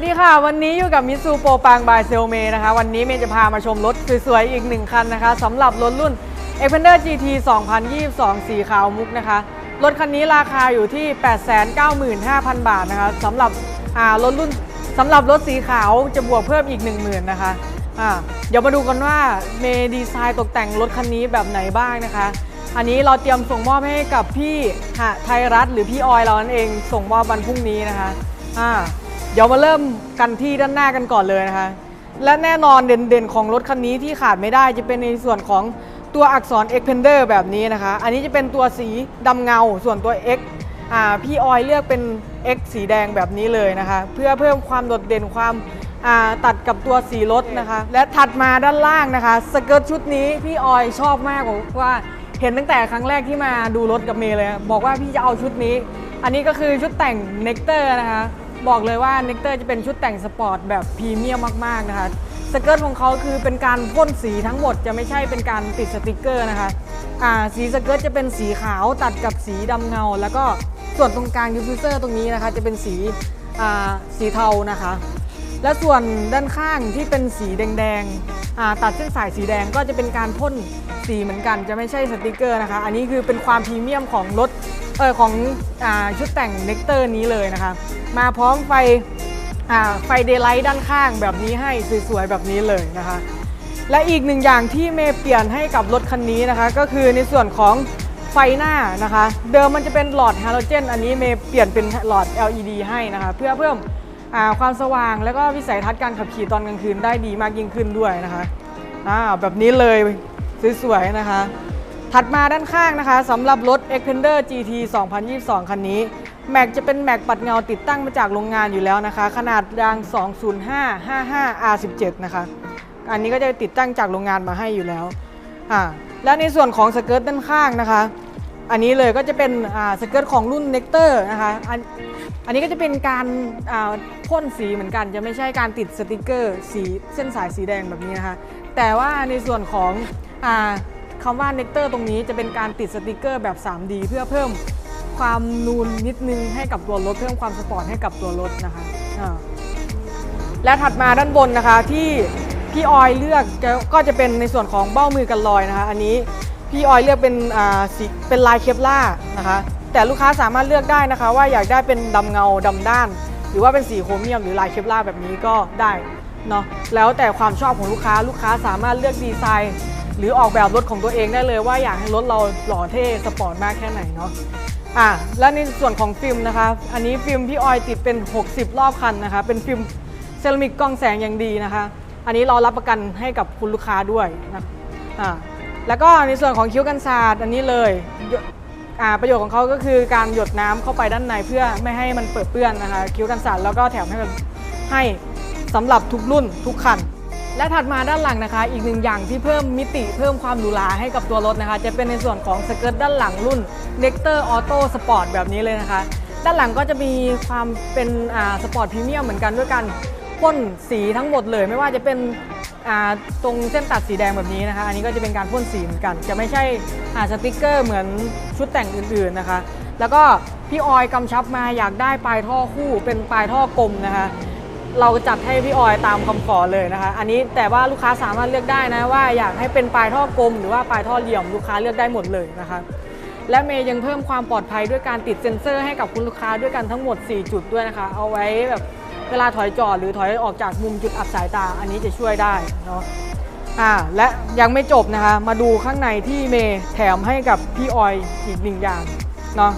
วัสดีค่ะ วันนี้อยู่กับมิซูโปรปางบายเซลเมนะคะ วันนี้เมย์จะพามาชมรถสวยๆ อีกหนึ่งคันนะคะสำหรับรถรุ่น e x p a n d e r GT 2022 สีขาวมุกนะคะ รถคันนี้ราคาอยู่ที่ 895,000 บาทนะคะสำหรับรถรุ่นสำหรับรถสีขาวจะบวกเพิ่มอีก 10,000นะคะอ่าเดี๋ยวมาดูกันว่าเมย์ดีไซน์ตกแต่งรถคันนี้แบบไหนบ้างนะคะ อันนี้เราเตรียมส่งมอบให้กับพี่หะไทยรัฐหรือพี่ออยเรานั่นเองส่งมอบวันพรุ่งนี้นะคะอ่า เดี๋ยวมาเริ่มกันที่ด้านหน้ากันก่อนเลยนะคะ และแน่นอนเด่นๆของรถคันนี้ที่ขาดไม่ได้จะเป็นในส่วนของตัวอักษร X p e n d e r แบบนี้นะคะ อันนี้จะเป็นตัวสีดำเงา ส่วนตัว X อ่าพี่ออยเลือกเป็น X สีแดงแบบนี้เลยนะคะ เพื่อเพิ่มความโดดเด่นความอ่าตัดกับตัวสีรถนะคะ และถัดมาด้านล่างนะคะ สเกิร์ตชุดนี้พี่ออยชอบมากบอกว่าเห็นตั้งแต่ครั้งแรกที่มาดูรถกับเมย์เลย บอกว่าพี่จะเอาชุดนี้ อันนี้ก็คือชุดแต่งเน c เตอร์นะคะ บอกเลยว่าเน c เตอร์จะเป็นชุดแต่งสปอร์ตแบบพรีเมียมมากๆนะคะสเกิร์ตของเขาคือเป็นการพ่นสีทั้งหมดจะไม่ใช่เป็นการติดสติกเกอร์นะคะอ่าสีสเกิร์ตจะเป็นสีขาวตัดกับสีดำเงา แล้วก็ส่วนตรงกลางดิฟฟิวเซอร์ตรงนี้นะคะจะเป็นสีอ่าสีเทานะคะ และส่วนด้านข้างที่เป็นสีแดงๆอ่าตัดเส้นสายสีแดงก็จะเป็นการพ่นสีเหมือนกัน จะไม่ใช่สติกเกอร์นะคะ อันนี้คือเป็นความพรีเมียมของรถ เออของอชุดแต่งเน c เตอร์นี้เลยนะคะมาพร้อมไฟไฟเดย์ไลท์ด้านข้างแบบนี้ให้สวยๆแบบนี้เลยนะคะ และอีกหนึ่งอย่างที่เมย์เปลี่ยนให้กับรถคันนี้นะคะ ก็คือในส่วนของไฟหน้านะคะ เดิมมันจะเป็นหลอดฮาโลเจนอันนี้เมย์เปลี่ยนเป็นหลอด LED ให้นะคะ เพื่อเพิ่มความสว่างแล้วก็วิสัยทัศน์การขับขี่ตอนกลางคืนได้ดีมากยิ่งขึ้นด้วยนะคะอ่าแบบนี้เลยสวยๆนะคะ ถัดมาด้านข้างนะคะสำหรับรถ e x p e n d e r GT 2022 คันนี้ แม็กจะเป็นแม็กปัดเงาติดตั้งมาจากโรงงานอยู่แล้วนะคะ ขนาดยาง 205 55 R17 นะคะ อันนี้ก็จะติดตั้งจากโรงงานมาให้อยู่แล้วอ่าและในส่วนของสเกิร์ตด้านข้างนะคะ อันนี้เลยก็จะเป็นอ่าสเกิร์ตของรุ่น n e c t เตอร์นะคะอันอันนี้ก็จะเป็นการอ่าพ่นสีเหมือนกัน จะไม่ใช่การติดสติกเกอร์สีเส้นสายสีแดงแบบนี้นะคะ แต่ว่าในส่วนของอา คำว่า n e c เตอร์ตรงนี้จะเป็นการติดสติกเกอร์แบบ 3D เพื่อเพิ่มความนูนนิดนึงให้กับตัวรถ เพิ่มความสปอร์ตให้กับตัวรถนะคะอ่าและถัดมาด้านบนนะคะที่พี่ออยเลือกก็จะเป็นในส่วนของเบ้ามือกันลอยนะคะ อันนี้พี่ออยเลือกเป็นอ่าสีเป็นลายเคปล่านะคะ แต่ลูกค้าสามารถเลือกได้นะคะ ว่าอยากได้เป็นดำเงาดำด้าน หรือว่าเป็นสีโครเมียมหรือลายเคปล่าแบบนี้ก็ได้เนาะแล้วแต่ความชอบของลูกค้าลูกค้าสามารถเลือกดีไซน์ หรือออกแบบรถของตัวเองได้เลยว่าอยากให้รถเราหล่อเท่สปอร์ตมากแค่ไหนเนาะอะและในส่วนของฟิล์มนะคะ อันนี้ฟิล์มพี่ออยติดเป็น 60 รอบคันนะคะ เป็นฟิล์มเซรามิกกล้องแสงอย่างดีนะคะ อันนี้เรารับประกันให้กับคุณลูกค้าด้วยนะอ่าแล้วก็ในส่วนของคิ้วกันศาสตร์อันนี้เลยอ่าประโยชน์ของเขาก็คือการหยดน้ำเข้าไปด้านในเพื่อไม่ให้มันเปิดเปื้อนนะคะ คิ้วกันศาสตร์แล้วก็แถมให้มันให้สำหรับทุกรุ่นทุกคัน และถัดมาด้านหลังนะคะ อีกหนึ่งอย่างที่เพิ่มมิติเพิ่มความหรูหราให้กับตัวรถนะคะ จะเป็นในส่วนของสเกิร์ตด้านหลังรุ่น n e c t e r Auto Sport แบบนี้เลยนะคะ ด้านหลังก็จะมีความเป็นสปอร์ตพรีเมียมเหมือนกันด้วยการพ่นสีทั้งหมดเลย ไม่ว่าจะเป็นตรงเส้นตัดสีแดงแบบนี้นะคะ อันนี้ก็จะเป็นการพ่นสีเหมือนกัน จะไม่ใช่อ่าสติกเกอร์เหมือนชุดแต่งอื่นๆนะคะ แล้วก็พี่ออยกำชับมาอยากได้ปลายท่อคู่เป็นปลายท่อกลมนะคะ เราจัดให้พี่ออยตามคำขอเลยนะคะ อันนี้แต่ว่าลูกค้าสามารถเลือกได้นะว่าอยากให้เป็นปลายท่อกลม หรือว่าปลายท่อเหลี่ยมลูกค้าเลือกได้หมดเลยนะคะและเมย์ยังเพิ่มความปลอดภัยด้วยการติดเซ็นเซอร์ให้กับคุณลูกค้าด้วยกันทั้งหมด 4 จุดด้วยนะคะ เอาไว้แบบเวลาถอยจอดหรือถอยออกจากมุมจุดอับสายตา อันนี้จะช่วยได้เนาะอ่าและยังไม่จบนะคะ มาดูข้างในที่เมย์แถมให้กับพี่ออยอีกหนึ่งอย่างเนาะ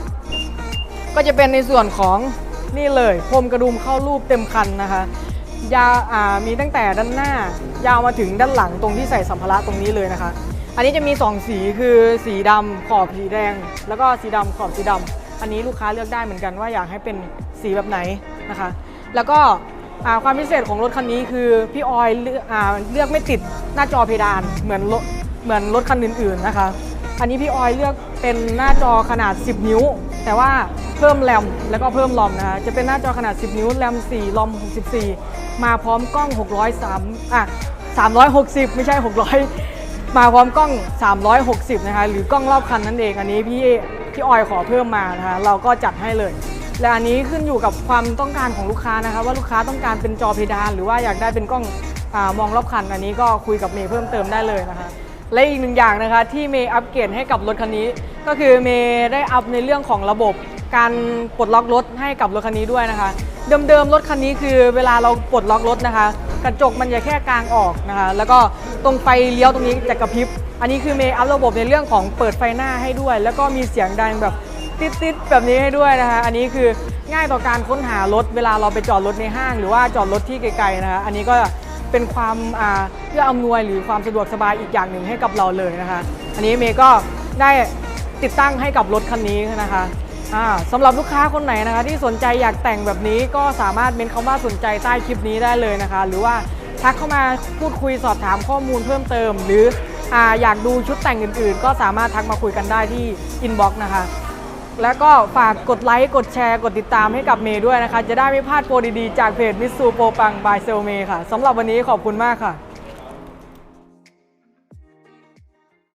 ก็จะเป็นในส่วนของ นี่เลยพรมกระดุมเข้ารูปเต็มคันนะคะยาวอ่ามีตั้งแต่ด้านหน้ายาวมาถึงด้านหลังตรงที่ใส่สัมภาระตรงนี้เลยนะคะ อันนี้จะมี 2 สีคือสีดำขอบสีแดง แล้วก็สีดำขอบสีดำอันนี้ลูกค้าเลือกได้เหมือนกันว่าอยากให้เป็นสีแบบไหนนะคะ แล้วก็ความพิเศษของรถคันนี้คือพี่ออยเลือกเลือกไม่ติดหน้าจอเพดานเหมือนรถเหมือนรถคันอื่นๆนะคะ อันนี้พี่ออยเลือก เป็นหน้าจอขนาด 10 นิ้ว แต่ว่าเพิ่มแรมแล้วก็เพิ่มลอมนะคะจะเป็นหน้าจอขนาด 10 นิ้วแรม4ลอม 64 มาพร้อมกล้อง 603อะ360 ไม่ใช่ 600 มาพร้อมกล้อง 360 นะคะหรือกล้องรอบคันนั่นเองอันนี้พี่พี่ออยขอเพิ่มมานะคะเราก็จัดให้เลย และอันนี้ขึ้นอยู่กับความต้องการของลูกค้านะคะว่าลูกค้าต้องการเป็นจอเพดาน หรือว่าอยากได้เป็นกล้องอมองรอบคันอันนี้ก็คุยกับเมย์เพิ่มเติมได้เลยนะคะ และอีกหนึ่งอย่างนะคะที่เมย์อัปเกรดให้กับรถคันนี้ ก็คือเมย์ได้อัพในเรื่องของระบบการปลดล็อกรถให้กับรถคันนี้ด้วยนะคะ เดิมๆรถคันนี้คือเวลาเราปลดล็อกรถนะคะ กระจกมันจะแค่กลางออกนะคะ แล้วก็ตรงไฟเลี้ยวตรงนี้จะกระพริบ อันนี้คือเมย์อัพระบบในเรื่องของเปิดไฟหน้าให้ด้วย แล้วก็มีเสียงดังแบบติดๆแบบนี้ให้ด้วยนะคะ อันนี้คือง่ายต่อการค้นหารถเวลาเราไปจอดรถในห้าง หรือว่าจอดรถที่ไกลๆนะคะ อันนี้ก็ เป็นความเพื่ออำนวยหรือความสะดวกสบายอีกอย่างหนึ่งให้กับเราเลยนะคะ อันนี้เมย์ก็ได้ติดตั้งให้กับรถคันนี้นะคะสำหรับลูกค้าคนไหนนะคะที่สนใจอยากแต่งแบบนี้ก็สามารถเมนคำว่าสนใจใต้คลิปนี้ได้เลยนะคะ หรือว่าทักเข้ามาพูดคุยสอบถามข้อมูลเพิ่มเติม หรือออยากดูชุดแต่งอื่นๆ ก็สามารถทักมาคุยกันได้ที่อินบ็อกซ์นะคะ แล้วก็ฝากกดไลค์ กดแชร์ กดติดตามให้กับเมย์ด้วยนะคะ จะได้ไม่พลาดโปรดีๆ จากเพจมิสซูโปรปังบายเซลเมค่ะสำหรับวันนี้ขอบคุณมากค่ะ